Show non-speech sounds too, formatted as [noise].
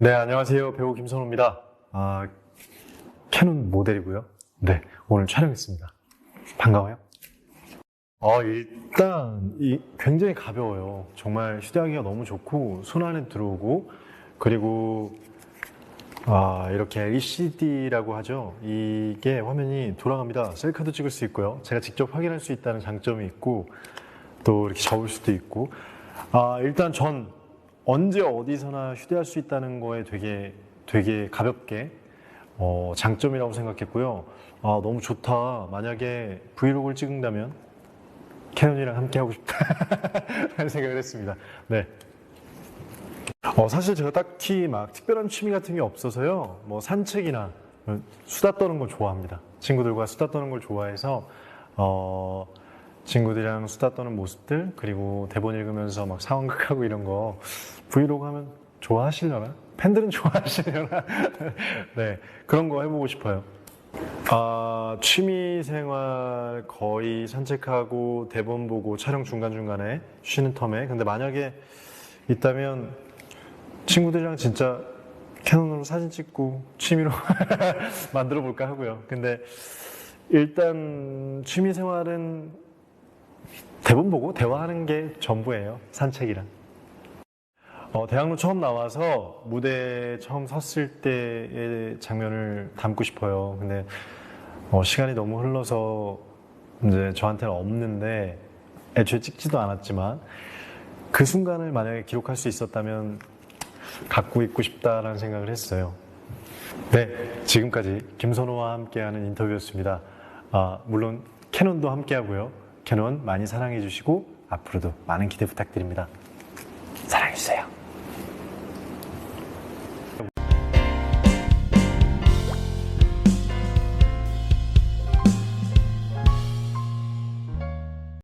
네, 안녕하세요. 배우 김선호입니다. 아, 캐논 모델이고요. 네, 오늘 촬영했습니다. 반가워요. 어, 일단, 이, 굉장히 가벼워요. 정말 휴대하기가 너무 좋고, 손 안에 들어오고, 그리고, 아, 이렇게 LCD라고 하죠. 이게 화면이 돌아갑니다. 셀카도 찍을 수 있고요. 제가 직접 확인할 수 있다는 장점이 있고, 또 이렇게 접을 수도 있고. 아, 일단 전 언제 어디서나 휴대할 수 있다는 거에 되게, 되게 가볍게, 어, 장점이라고 생각했고요. 아, 너무 좋다. 만약에 브이로그를 찍는다면 캐논이랑 함께 하고 싶다. [laughs] 라는 생각을 했습니다. 네. 어, 사실 제가 딱히 막 특별한 취미 같은 게 없어서요. 뭐 산책이나 수다 떠는 걸 좋아합니다. 친구들과 수다 떠는 걸 좋아해서, 어, 친구들이랑 수다 떠는 모습들, 그리고 대본 읽으면서 막 상황극하고 이런 거 브이로그 하면 좋아하시려나? 팬들은 [laughs] 좋아하시려나? [laughs] 네. 그런 거 해보고 싶어요. 아, 취미 생활 거의 산책하고 대본 보고 촬영 중간중간에 쉬는 텀에. 근데 만약에 있다면 친구들이랑 진짜 캐논으로 사진 찍고 취미로 [laughs] 만들어 볼까 하고요. 근데 일단 취미 생활은 대본 보고 대화하는 게 전부예요. 산책이랑. 어, 대학로 처음 나와서 무대 처음 섰을 때의 장면을 담고 싶어요. 근데 어, 시간이 너무 흘러서 이제 저한테는 없는데 애초에 찍지도 않았지만 그 순간을 만약에 기록할 수 있었다면 갖고 있고 싶다라는 생각을 했어요. 네, 지금까지 김선호와 함께하는 인터뷰였습니다. 아, 물론 캐논도 함께하고요. 캐논 많이 사랑해 주시고 앞으로도 많은 기대 부탁드립니다. 사랑해 주세요.